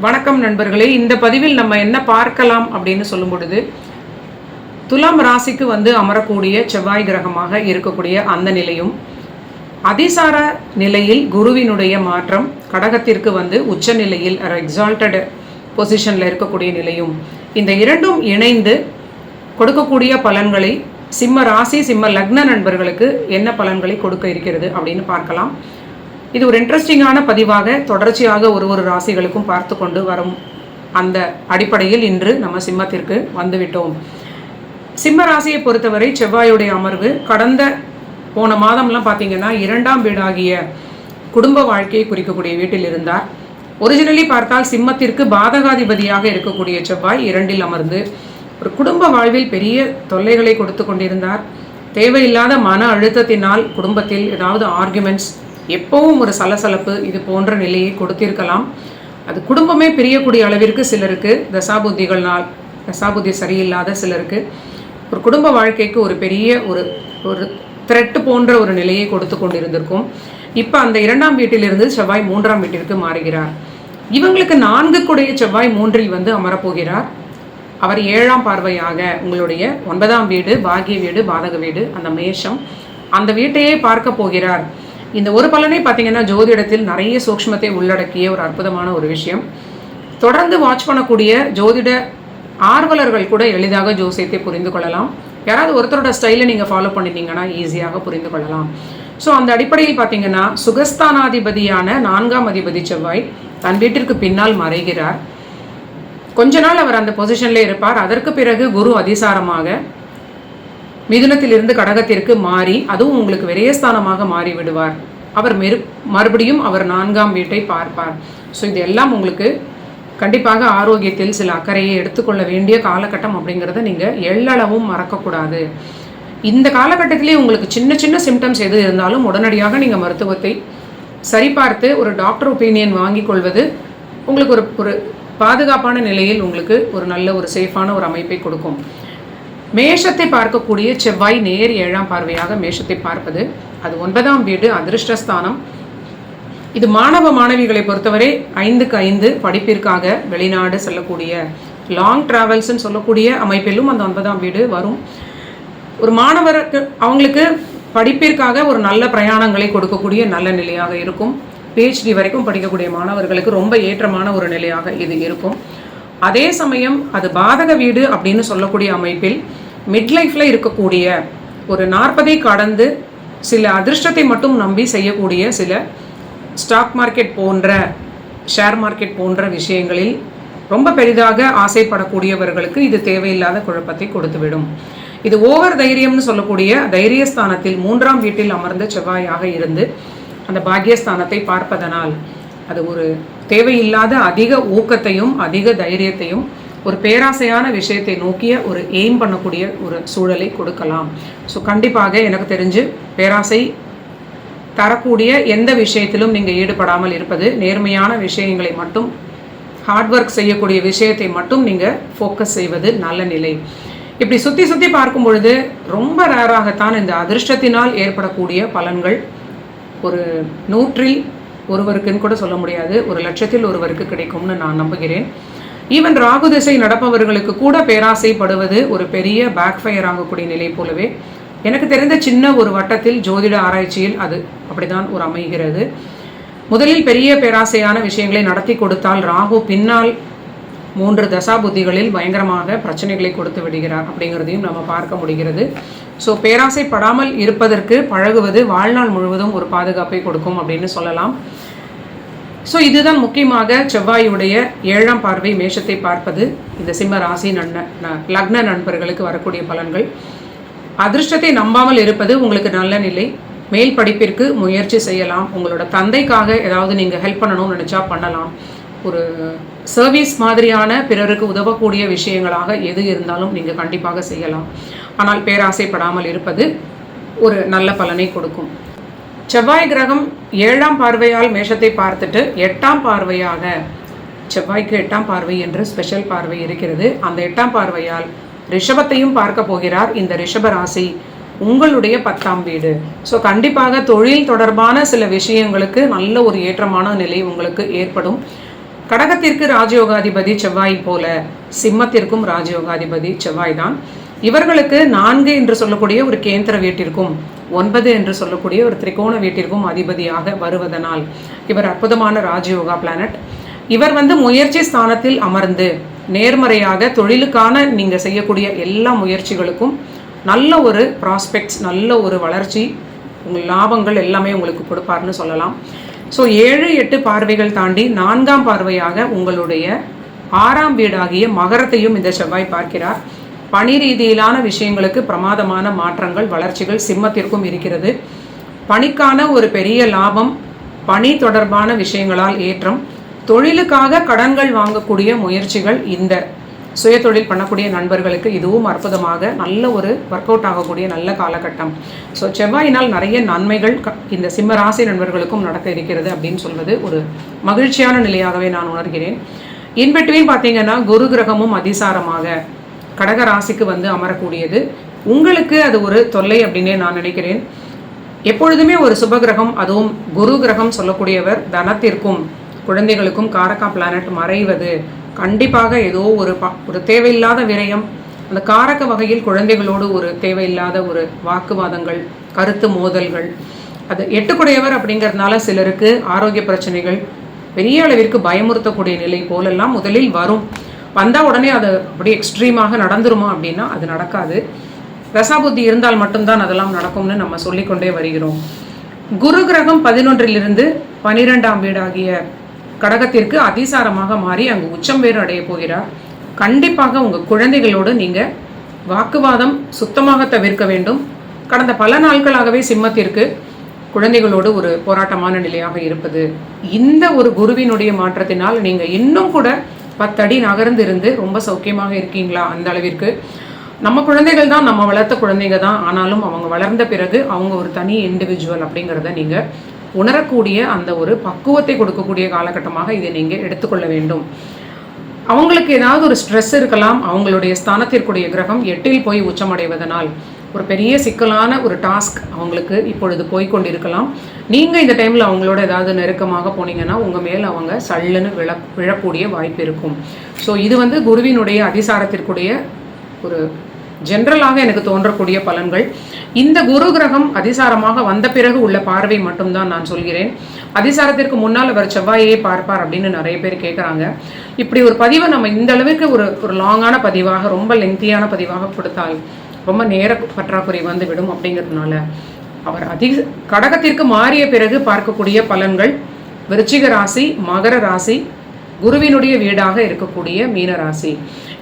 வணக்கம் நண்பர்களே இந்த பதிவில் நம்ம என்ன பார்க்கலாம் அப்படின்னு சொல்லும் பொழுது துலாம் ராசிக்கு வந்து அமரக்கூடிய செவ்வாய் கிரகமாக இருக்கக்கூடிய அந்த நிலையும் அதிசார நிலையில் குருவினுடைய மாற்றம் கடகத்திற்கு வந்து உச்ச நிலையில் எக்ஸால்டட் பொசிஷனில் இருக்கக்கூடிய நிலையும் இந்த இரண்டும் இணைந்து கொடுக்கக்கூடிய பலன்களை சிம்ம ராசி சிம்ம லக்ன நண்பர்களுக்கு என்ன பலன்களை கொடுக்க இருக்கிறது அப்படின்னு பார்க்கலாம். இது ஒரு இன்ட்ரெஸ்டிங்கான பதிவாக தொடர்ச்சியாக ஒரு ஒரு ராசிகளுக்கும் பார்த்து கொண்டு வரும் அந்த அடிப்படையில் இன்று நம்ம சிம்மத்திற்கு வந்துவிட்டோம். சிம்ம ராசியை பொறுத்தவரை செவ்வாயுடைய அமர்வு கடந்த போன மாதம்லாம் பார்த்தீங்கன்னா இரண்டாம் வீடாகிய குடும்ப வாழ்க்கையை குறிக்கக்கூடிய வீட்டில் இருந்தார். ஒரிஜினலி பார்த்தால் சிம்மத்திற்கு பாதகாதிபதியாக இருக்கக்கூடிய செவ்வாய் இரண்டில் அமர்ந்து ஒரு குடும்ப வாழ்வில் பெரிய தொல்லைகளை கொடுத்து கொண்டிருந்தார். தேவையில்லாத மன அழுத்தத்தினால் குடும்பத்தில் ஏதாவது ஆர்குமெண்ட்ஸ் எப்பவும் ஒரு சலசலப்பு இது போன்ற நிலையை கொடுத்திருக்கலாம். அது குடும்பமே பிரியக்கூடிய அளவிற்கு சிலருக்கு தசாபுத்திகள்னால் தசாபுத்தி சரியில்லாத சிலருக்கு ஒரு குடும்ப வாழ்க்கைக்கு ஒரு பெரிய ஒரு ஒரு த்ரெட்டு போன்ற ஒரு நிலையை கொடுத்து கொண்டிருந்திருக்கும். இப்போ அந்த இரண்டாம் வீட்டிலிருந்து செவ்வாய் மூன்றாம் வீட்டிற்கு மாறுகிறார். இவங்களுக்கு நான்கு கூடிய செவ்வாய் மூன்றில் வந்து அமரப்போகிறார். அவர் ஏழாம் பார்வையாக உங்களுடைய ஒன்பதாம் வீடு பாகிய வீடு பாதக வீடு அந்த மேஷம் அந்த வீட்டையே பார்க்க போகிறார். இந்த ஒரு பலனே பார்த்தீங்கன்னா ஜோதிடத்தில் நிறைய சூக்ஷ்மத்தை உள்ளடக்கிய ஒரு அற்புதமான ஒரு விஷயம். தொடர்ந்து வாட்ச் பண்ணக்கூடிய ஜோதிட ஆர்வலர்கள் கூட எளிதாக ஜோசியத்தை புரிந்து கொள்ளலாம். யாராவது ஒருத்தரோட ஸ்டைலை நீங்கள் ஃபாலோ பண்ணிட்டீங்கன்னா ஈஸியாக புரிந்து கொள்ளலாம். ஸோ அந்த அடிப்படையில் பார்த்தீங்கன்னா சுகஸ்தானாதிபதியான நான்காம் அதிபதி செவ்வாய் தன் வீட்டிற்கு பின்னால் மறைகிறார். கொஞ்ச நாள் அவர் அந்த பொசிஷனில் இருப்பார். அதற்கு பிறகு குரு அதிசாரமாக மிதுனத்திலிருந்து கடகத்திற்கு மாறி அதுவும் உங்களுக்கு விரயஸ்தானமாக மாறி விடுவார் அவர் மெரு மறுபடியும் அவர் நான்காம் வீட்டை பார்ப்பார். ஸோ இது எல்லாம் உங்களுக்கு கண்டிப்பாக ஆரோக்கியத்தில் சில அக்கறையை எடுத்துக்கொள்ள வேண்டிய காலகட்டம் அப்படிங்கிறத நீங்கள் எள்ளளவும் மறக்கக்கூடாது. இந்த காலகட்டத்திலே உங்களுக்கு சின்ன சின்ன சிம்டம்ஸ் எது இருந்தாலும் உடனடியாக நீங்கள் மருத்துவத்தை சரிபார்த்து ஒரு டாக்டர் ஒப்பீனியன் வாங்கி கொள்வது உங்களுக்கு ஒரு ஒரு பாதுகாப்பான நிலையில் உங்களுக்கு ஒரு நல்ல ஒரு சேஃபான ஒரு அமைப்பை கொடுக்கும். மேஷத்தை பார்க்கக்கூடிய செவ்வாய் நேர் ஏழாம் பார்வையாக மேஷத்தை பார்ப்பது. அது ஒன்பதாம் வீடு அதிர்ஷ்டஸ்தானம். இது மாணவ மாணவிகளை பொறுத்தவரை ஐந்துக்கு ஐந்து படிப்பிற்காக வெளிநாடு செல்லக்கூடிய லாங் டிராவல்ஸ்ன்னு சொல்லக்கூடிய அமைப்பிலும் அந்த ஒன்பதாம் வீடு வரும். ஒரு மாணவருக்கு அவங்களுக்கு படிப்பிற்காக ஒரு நல்ல பிரயாணங்களை கொடுக்கக்கூடிய நல்ல நிலையாக இருக்கும். பிஹெச்டி வரைக்கும் படிக்கக்கூடிய மாணவர்களுக்கு ரொம்ப ஏற்றமான ஒரு நிலையாக இது இருக்கும். அதே சமயம் அது பாதக வீடு அப்படின்னு சொல்லக்கூடிய அமைப்பில் மிட்லைஃப்பில் இருக்கக்கூடிய ஒரு நாற்பதை கடந்து சில அதிர்ஷ்டத்தை மட்டும் நம்பி செய்யக்கூடிய சில ஸ்டாக் மார்க்கெட் போன்ற ஷேர் மார்க்கெட் போன்ற விஷயங்களில் ரொம்ப பெரிதாக ஆசைப்படக்கூடியவர்களுக்கு இது தேவையில்லாத குழப்பத்தை கொடுத்துவிடும். இது ஓவர் தைரியம்னு சொல்லக்கூடிய தைரியஸ்தானத்தில் மூன்றாம் வீட்டில் அமர்ந்த செவ்வாயாக இருந்து அந்த பாக்கியஸ்தானத்தை பார்ப்பதனால் அது ஒரு தேவையில்லாத அதிக ஊக்கத்தையும் அதிக தைரியத்தையும் ஒரு பேராசையான விஷயத்தை நோக்கிய ஒரு எய்ம் பண்ணக்கூடிய ஒரு சூழலை கொடுக்கலாம். ஸோ கண்டிப்பாக எனக்கு தெரிஞ்சு பேராசை தரக்கூடிய எந்த விஷயத்திலும் நீங்கள் ஈடுபடாமல் இருப்பது நேர்மையான விஷயங்களை மட்டும் ஹார்ட் ஒர்க் செய்யக்கூடிய விஷயத்தை மட்டும் நீங்கள் ஃபோக்கஸ் செய்வது நல்ல நிலை. இப்படி சுற்றி சுற்றி பார்க்கும் பொழுது ரொம்ப ரேராகத்தான் இந்த அதிர்ஷ்டத்தினால் ஏற்படக்கூடிய பலன்கள். ஒரு நூற்றில் ஒருவருக்குன்னு கூட சொல்ல முடியாது ஒரு லட்சத்தில் ஒருவருக்கு கிடைக்கும்னு நான் நம்புகிறேன். ஈவன் ராகு திசை நடப்பவர்களுக்கு கூட பேராசைப்படுவது ஒரு பெரிய பேக்ஃபயர் ஆகக்கூடிய நிலை போலவே. எனக்கு தெரிந்த சின்ன ஒரு வட்டத்தில் ஜோதிட ஆராய்ச்சியில் அது அப்படிதான் ஒரு அமைகிறது. முதலில் பெரிய பேராசையான விஷயங்களை நடத்தி கொடுத்தால் ராகு பின்னால் மூன்று தசாபுத்திகளில் பயங்கரமாக பிரச்சனைகளை கொடுத்து விடுகிறார் அப்படிங்கிறதையும் நம்ம பார்க்க முடிகிறது. ஸோ பேராசைப்படாமல் இருப்பதற்கு பழகுவது வாழ்நாள் முழுவதும் ஒரு பாதுகாப்பை கொடுக்கும் அப்படின்னு சொல்லலாம். ஸோ இதுதான் முக்கியமாக செவ்வாயுடைய ஏழாம் பார்வை மேஷத்தை பார்ப்பது. இந்த சிம்ம ராசி நன்ன ந- லக்ன நண்பர்களுக்கு வரக்கூடிய பலன்கள். அதிர்ஷ்டத்தை நம்பாமல் இருப்பது உங்களுக்கு நல்ல நிலை. மேல் படிப்பிற்கு முயற்சி செய்யலாம். உங்களோட தந்தைக்காக ஏதாவது நீங்கள் ஹெல்ப் பண்ணணும்னு நினச்சா பண்ணலாம். ஒரு சர்வீஸ் மாதிரியான பிறருக்கு உதவக்கூடிய விஷயங்களாக எது இருந்தாலும் நீங்கள் கண்டிப்பாக செய்யலாம். ஆனால் பேராசைப்படாமல் இருப்பது ஒரு நல்ல பலனை கொடுக்கும். செவ்வாய் கிரகம் ஏழாம் பார்வையால் மேஷத்தை பார்த்துட்டு எட்டாம் பார்வையாக செவ்வாய்க்கு எட்டாம் பார்வை என்று ஸ்பெஷல் பார்வை இருக்கிறது. அந்த எட்டாம் பார்வையால் ரிஷபத்தையும் பார்க்க போகிறார். இந்த ரிஷப ராசி உங்களுடைய பத்தாம் வீடு. ஸோ கண்டிப்பாக தொழில் தொடர்பான சில விஷயங்களுக்கு நல்ல ஒரு ஏற்றமான நிலை உங்களுக்கு ஏற்படும். கடகத்திற்கு ராஜயோகாதிபதி செவ்வாய் போல சிம்மத்திற்கும் ராஜயோகாதிபதி செவ்வாய் தான். இவர்களுக்கு நான்கு என்று சொல்லக்கூடிய ஒரு கேந்திர வீட்டிற்கும் ஒன்பது என்று சொல்லக்கூடிய ஒரு திரிகோண வீட்டிற்கும் அதிபதியாக வருவதனால் இவர் அற்புதமான ராஜயோகா பிளானட் இவர் வந்து முயற்சி ஸ்தானத்தில் அமர்ந்து நேர்மறையாக தொழிலுக்கான நீங்கள் செய்யக்கூடிய எல்லா முயற்சிகளுக்கும் நல்ல ஒரு ப்ராஸ்பெக்ட்ஸ் நல்ல ஒரு வளர்ச்சி உங்கள் லாபங்கள் எல்லாமே உங்களுக்கு கொடுப்பார்னு சொல்லலாம். ஸோ ஏழு எட்டு பார்வைகள் தாண்டி நான்காம் பார்வையாக உங்களுடைய ஆறாம் வீடாகிய மகரத்தையும் இந்த செவ்வாய் பார்க்கிறார். பணி ரீதியிலான விஷயங்களுக்கு பிரமாதமான மாற்றங்கள் வளர்ச்சிகள் சிம்மத்திற்கும் இருக்கிறது. பணிக்கான ஒரு பெரிய லாபம் பணி தொடர்பான விஷயங்களால் ஏற்றம். தொழிலுக்காக கடன்கள் வாங்கக்கூடிய முயற்சிகள் இந்த. சுயதொழில் பண்ணக்கூடிய நண்பர்களுக்கு இதுவும் அற்புதமாக நல்ல ஒரு ஒர்க் அவுட் ஆகக்கூடிய நல்ல காலகட்டம். ஸோ செவ்வாயினால் நிறைய நன்மைகள் இந்த சிம்ம ராசி நண்பர்களுக்கும் நடக்க இருக்கிறது அப்படின்னு சொல்வது ஒரு மகிழ்ச்சியான நிலையாகவே நான் உணர்கிறேன். இன்பிட்வீன் பார்த்தீங்கன்னா குரு கிரகமும் அதிசாரமாக. கடக ராசிக்கு வந்து அமரக்கூடியது. உங்களுக்கு அது ஒரு தொல்லை அப்படின்னே நான் நினைக்கிறேன். எப்பொழுதுமே ஒரு சுப கிரகம் அதுவும் குரு கிரகம் சொல்லக்கூடியவர் தனத்திற்கும் குழந்தைகளுக்கும் காரக்கா பிளானட் மறைவது. கண்டிப்பாக ஏதோ ஒரு ப ஒரு தேவையில்லாத விரயம் அந்த காரக வகையில் குழந்தைகளோடு ஒரு தேவையில்லாத ஒரு வாக்குவாதங்கள் கருத்து மோதல்கள். அது எட்டுக்குடையவர் அப்படிங்கிறதுனால சிலருக்கு ஆரோக்கிய பிரச்சனைகள் பெரிய அளவிற்கு பயமுறுத்தக்கூடிய நிலை போலெல்லாம் முதலில் வரும். வந்தால் உடனே அது அப்படியே எக்ஸ்ட்ரீமாக நடந்துருமா அப்படின்னா அது நடக்காது. ரசாபுத்தி இருந்தால் மட்டும்தான் அதெல்லாம் நடக்கும்னு நம்ம சொல்லிக்கொண்டே வருகிறோம். குரு கிரகம் பதினொன்றிலிருந்து பனிரெண்டாம் வீடாகிய கடகத்திற்கு அதிசாரமாக மாறி அங்கு உச்சம் வேறு அடைய போகிறார். கண்டிப்பாக உங்கள் குழந்தைகளோடு நீங்கள் வாக்குவாதம் சுத்தமாக தவிர்க்க வேண்டும். கடந்த பல நாட்களாகவே சிம்மத்திற்கு குழந்தைகளோடு ஒரு போராட்டமான நிலையாக இருப்பது. இந்த ஒரு குருவினுடைய மாற்றத்தினால் நீங்கள் இன்னும் கூட பத்தடி நகர்ந்து இருந்து ரொம்ப சௌக்கியமாக இருக்கீங்களா அந்த அளவிற்கு? நம்ம குழந்தைகள் தான் நம்ம வளர்த்த குழந்தைங்க தான். ஆனாலும் அவங்க வளர்ந்த பிறகு அவங்க ஒரு தனி இண்டிவிஜுவல் அப்படிங்கிறத நீங்கள் உணரக்கூடிய அந்த ஒரு பக்குவத்தை கொடுக்கக்கூடிய காலகட்டமாக இதை நீங்கள் எடுத்துக்கொள்ள வேண்டும். அவங்களுக்கு ஏதாவது ஒரு ஸ்ட்ரெஸ் இருக்கலாம். அவங்களுடைய ஸ்தானத்திற்குடைய கிரகம் எட்டில் போய் உச்சமடைவதனால் ஒரு பெரிய சிக்கலான ஒரு டாஸ்க் அவங்களுக்கு இப்பொழுது போய்கொண்டிருக்கலாம் கொண்டிருக்கலாம். நீங்கள் இந்த டைமில் அவங்களோட ஏதாவது நெருக்கமாக போனீங்கன்னா உங்கள் மேல் அவங்க சல்லுன்னு விழ விழக்கூடிய வாய்ப்பு இருக்கும். ஸோ இது வந்து குருவினுடைய அதிசாரத்திற்குடைய ஒரு ஜென்ரலாக எனக்கு தோன்றக்கூடிய பலன்கள். இந்த குரு கிரகம் அதிசாரமாக வந்த பிறகு உள்ள பார்வை மட்டும்தான் நான் சொல்கிறேன். அதிசாரத்திற்கு முன்னால் அவர் செவ்வாயே பார்ப்பார் அப்படின்னு நிறைய பேர் கேட்குறாங்க இப்படி ஒரு பதிவை நம்ம இந்த அளவுக்கு ஒரு ஒரு லாங்கான பதிவாக ரொம்ப லெங்தியான பதிவாக கொடுத்தால் ரொம்ப நேர பற்றாக்குறை வந்து விடும் அப்படிங்கிறதுனால. அவர் அதிக கடகத்திற்கு மாறிய பிறகு பார்க்கக்கூடிய பலன்கள் விருச்சிக ராசி மகர ராசி குருவினுடைய வீடாக இருக்கக்கூடிய மீன ராசி.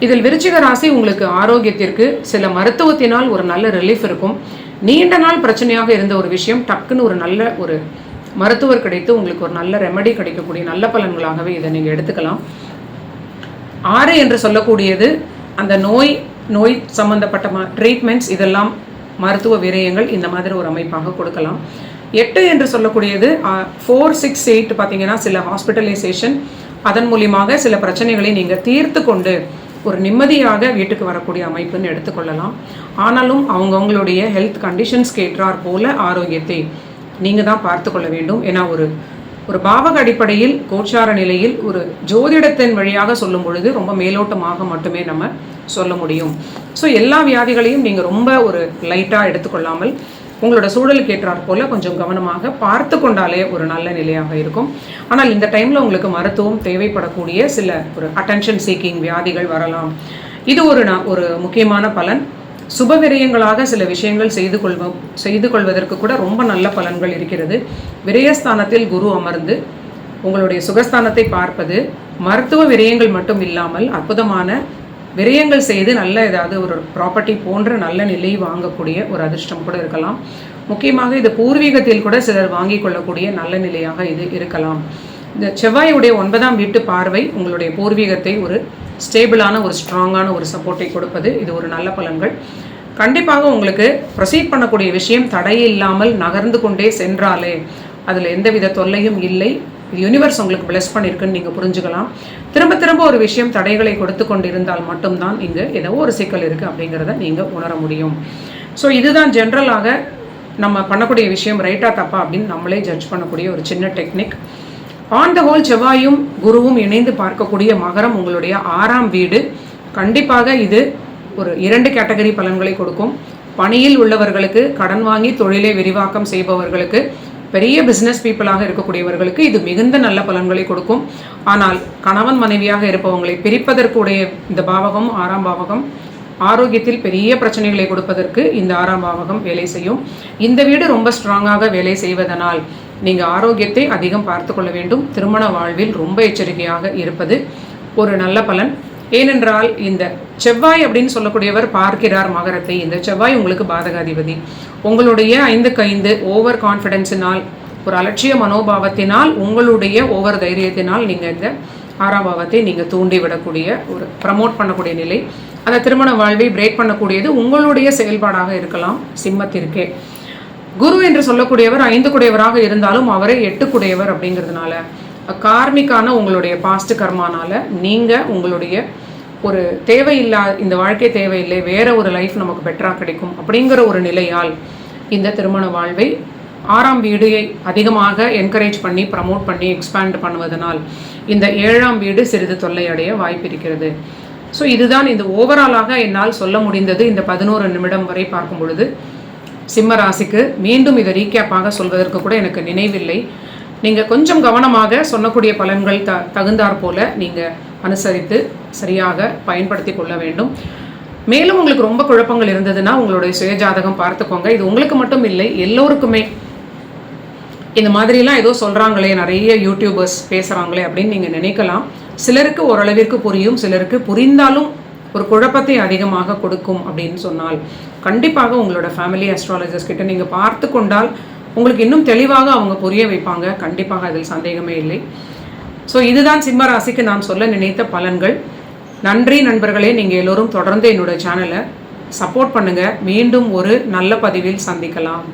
இதில் விருச்சிக ராசி உங்களுக்கு ஆரோக்கியத்திற்கு சில மருத்துவத்தினால் ஒரு நல்ல ரிலீஃப் இருக்கும். நீண்ட நாள் பிரச்சனையாக இருந்த ஒரு விஷயம் டக்குன்னு ஒரு நல்ல ஒரு மருத்துவர் கிடைத்து உங்களுக்கு ஒரு நல்ல ரெமடி கிடைக்கக்கூடிய நல்ல பலன்களாகவே இதை நீங்கள் எடுத்துக்கலாம். ஆறு என்று சொல்லக்கூடியது அந்த நோய் நோய் சம்பந்தப்பட்ட ம ட்ரீட்மெண்ட்ஸ் இதெல்லாம் மருத்துவ விரயங்கள் இந்த மாதிரி ஒரு அமைப்பாக கொடுக்கலாம். எட்டு என்று சொல்லக்கூடியது ஃபோர் சிக்ஸ் எயிட் பார்த்தீங்கன்னா சில ஹாஸ்பிட்டலைசேஷன் அதன் மூலியமாக சில பிரச்சனைகளை நீங்கள் தீர்த்து கொண்டு ஒரு நிம்மதியாக வீட்டுக்கு வரக்கூடிய அமைப்புன்னு எடுத்துக்கொள்ளலாம் ஆனாலும் அவங்கவுங்களுடைய ஹெல்த் கண்டிஷன்ஸ்க்கு ஏற்றார் போல ஆரோக்கியத்தை நீங்கள் தான் பார்த்து கொள்ள வேண்டும். ஏன்னா ஒரு ஒரு பாவக அடிப்படையில் கோச்சார நிலையில் ஒரு ஜோதிடத்தின் வழியாக சொல்லும் பொழுது ரொம்ப மேலோட்டமாக மட்டுமே நம்ம சொல்ல முடியும். ஸோ எல்லா வியாதிகளையும் நீங்கள் ரொம்ப ஒரு லைட்டாக எடுத்துக்கொள்ளாமல் உங்களோட சூழலுக்கு ஏற்றாற் போல கொஞ்சம் கவனமாக பார்த்து கொண்டாலே ஒரு நல்ல நிலையாக இருக்கும். ஆனால் இந்த டைமில் உங்களுக்கு மருத்துவம் தேவைப்படக்கூடிய சில ஒரு அட்டென்ஷன் சீக்கிங் வியாதிகள் வரலாம். இது ஒரு நான் ஒரு முக்கியமான பலன். சுப விரயங்களாக சில விஷயங்கள் செய்து கொள்வோம் செய்து கொள்வதற்கு கூட ரொம்ப நல்ல பலன்கள் இருக்கிறது. விரயஸ்தானத்தில் குரு அமர்ந்து உங்களுடைய சுகஸ்தானத்தை பார்ப்பது மருத்துவ விரயங்கள் மட்டும் இல்லாமல் அற்புதமான விரயங்கள் செய்து நல்ல ஏதாவது ஒரு ப்ராப்பர்ட்டி போன்ற நல்ல நிலை வாங்கக்கூடிய ஒரு அதிர்ஷ்டம் கூட இருக்கலாம். முக்கியமாக இது பூர்வீகத்தில் கூட சிலர் வாங்கி கொள்ளக்கூடிய நல்ல நிலையாக இது இருக்கலாம். இந்த செவ்வாயுடைய ஒன்பதாம் வீட்டு பார்வை உங்களுடைய பூர்வீகத்தை ஒரு ஸ்டேபிளான ஒரு ஸ்ட்ராங்கான ஒரு சப்போர்ட்டை கொடுப்பது. இது ஒரு நல்ல பலன்கள். கண்டிப்பாக உங்களுக்கு ப்ரொசீட் பண்ணக்கூடிய விஷயம் தடையில்லாமல் நகர்ந்து கொண்டே சென்றாலே அதில் எந்தவித தொல்லையும் இல்லை. யூனிவர்ஸ் உங்களுக்கு பிளஸ் பண்ணியிருக்குன்னு நீங்கள் புரிஞ்சுக்கலாம். திரும்ப திரும்ப ஒரு விஷயம் தடைகளை கொடுத்து கொண்டிருந்தால் மட்டும்தான் இங்கே ஏதோ ஒரு சிக்கல் இருக்குது அப்படிங்கிறத நீங்கள் உணர முடியும். ஸோ இதுதான் ஜென்ரலாக நம்ம பண்ணக்கூடிய விஷயம். ரைட்டா தப்பா அப்படின்னு நம்மளே ஜட்ஜ் பண்ணக்கூடிய ஒரு சின்ன டெக்னிக் ஆன் த ஹோல் செவ்வாயும் குருவும் இணைந்து பார்க்கக்கூடிய மகரம் உங்களுடைய ஆறாம் வீடு. கண்டிப்பாக இது ஒரு இரண்டு கேட்டகரி பலன்களை கொடுக்கும். பணியில் உள்ளவர்களுக்கு கடன் வாங்கி தொழிலை விரிவாக்கம் செய்பவர்களுக்கு பெரிய பிஸ்னஸ் பீப்புளாக இருக்கக்கூடியவர்களுக்கு இது மிகுந்த நல்ல பலன்களை கொடுக்கும். ஆனால் கணவன் மனைவியாக இருப்பவங்களை பிரிப்பதற்குடைய இந்த பாவகம் ஆறாம் பாவகம் ஆரோக்கியத்தில் பெரிய பிரச்சனைகளை கொடுப்பதற்கு இந்த ஆறாம் பாவகம் வேலை செய்யும். இந்த வீடு ரொம்ப ஸ்ட்ராங்காக வேலை செய்வதனால் நீங்கள் ஆரோக்கியத்தை அதிகம் பார்த்து கொள்ள வேண்டும். திருமண வாழ்வில் ரொம்ப எச்சரிக்கையாக இருப்பது ஒரு நல்ல பலன். ஏனென்றால் இந்த செவ்வாய் அப்படின்னு சொல்லக்கூடியவர் பார்க்கிறார் மகரத்தை. இந்த செவ்வாய் உங்களுக்கு பாதகாதிபதி. உங்களுடைய ஐந்துக்கு ஐந்து ஓவர் கான்ஃபிடென்ஸினால் ஒரு அலட்சிய மனோபாவத்தினால் உங்களுடைய ஓவர் தைரியத்தினால் நீங்கள் இந்த ஆறாம் பாவத்தை நீங்கள் தூண்டி விடக்கூடிய ஒரு ப்ரமோட் பண்ணக்கூடிய நிலை. அந்த திருமண வாழ்வை பிரேக் பண்ணக்கூடியது உங்களுடைய செயல்பாடாக இருக்கலாம் சிம்மத்திற்கே. குரு என்று சொல்லக்கூடியவர் ஐந்து குடையவராக இருந்தாலும் அவரே எட்டு குடையவர் அப்படிங்கிறதுனால கார்மிக்கான உங்களுடைய பாஸ்ட் கர்மானால நீங்கள் உங்களுடைய ஒரு தேவையில்லா இந்த வாழ்க்கை தேவையில்லை வேற ஒரு லைஃப் நமக்கு பெட்டராக கிடைக்கும் அப்படிங்கிற ஒரு நிலையால் இந்த திருமண வாழ்வை ஆறாம் வீடியை அதிகமாக என்கரேஜ் பண்ணி ப்ரமோட் பண்ணி எக்ஸ்பேண்ட் பண்ணுவதனால் இந்த ஏழாம் வீடு சிறிது தொல்லை அடைய வாய்ப்பு இருக்கிறது. ஸோ இதுதான் இந்த ஓவராலாக என்னால் சொல்ல முடிந்தது இந்த பதினோரு நிமிடம் வரை பார்க்கும் பொழுது. சிம்ம ராசிக்கு மீண்டும் இதை ரீகேப்பாக சொல்வதற்கு கூட எனக்கு நினைவில்லை. நீங்கள் கொஞ்சம் கவனமாக சொல்லக்கூடிய பலன்கள் த தகுந்தாற் போல நீங்கள் அனுசரித்து சரியாக பயன்படுத்தி கொள்ள வேண்டும். மேலும் உங்களுக்கு ரொம்ப குழப்பங்கள் இருந்ததுன்னா உங்களுடைய சுயஜாதகம் பார்த்துக்கோங்க. இது உங்களுக்கு மட்டும் இல்லை எல்லோருக்குமே. இந்த மாதிரிலாம் ஏதோ சொல்கிறாங்களே நிறைய யூடியூபர்ஸ் பேசுகிறாங்களே அப்படின்னு நீங்கள் நினைக்கலாம். சிலருக்கு ஓரளவிற்கு புரியும் சிலருக்கு புரிந்தாலும் ஒரு குழப்பத்தை அதிகமாக கொடுக்கும் அப்படின்னு சொன்னால் கண்டிப்பாக உங்களோட ஃபேமிலி அஸ்ட்ராலஜர்ஸ் கிட்ட நீங்கள் பார்த்து கொண்டால் உங்களுக்கு இன்னும் தெளிவாக அவங்க புரிய வைப்பாங்க. கண்டிப்பாக அதில் சந்தேகமே இல்லை. ஸோ இதுதான் சிம்ம ராசிக்கு நான் சொல்ல நினைத்த பலன்கள். நன்றி நண்பர்களே நீங்கள் எல்லோரும் தொடர்ந்து என்னோட சேனலை சப்போர்ட் பண்ணுங்கள் மீண்டும் ஒரு நல்ல பதிவில் சந்திக்கலாம்.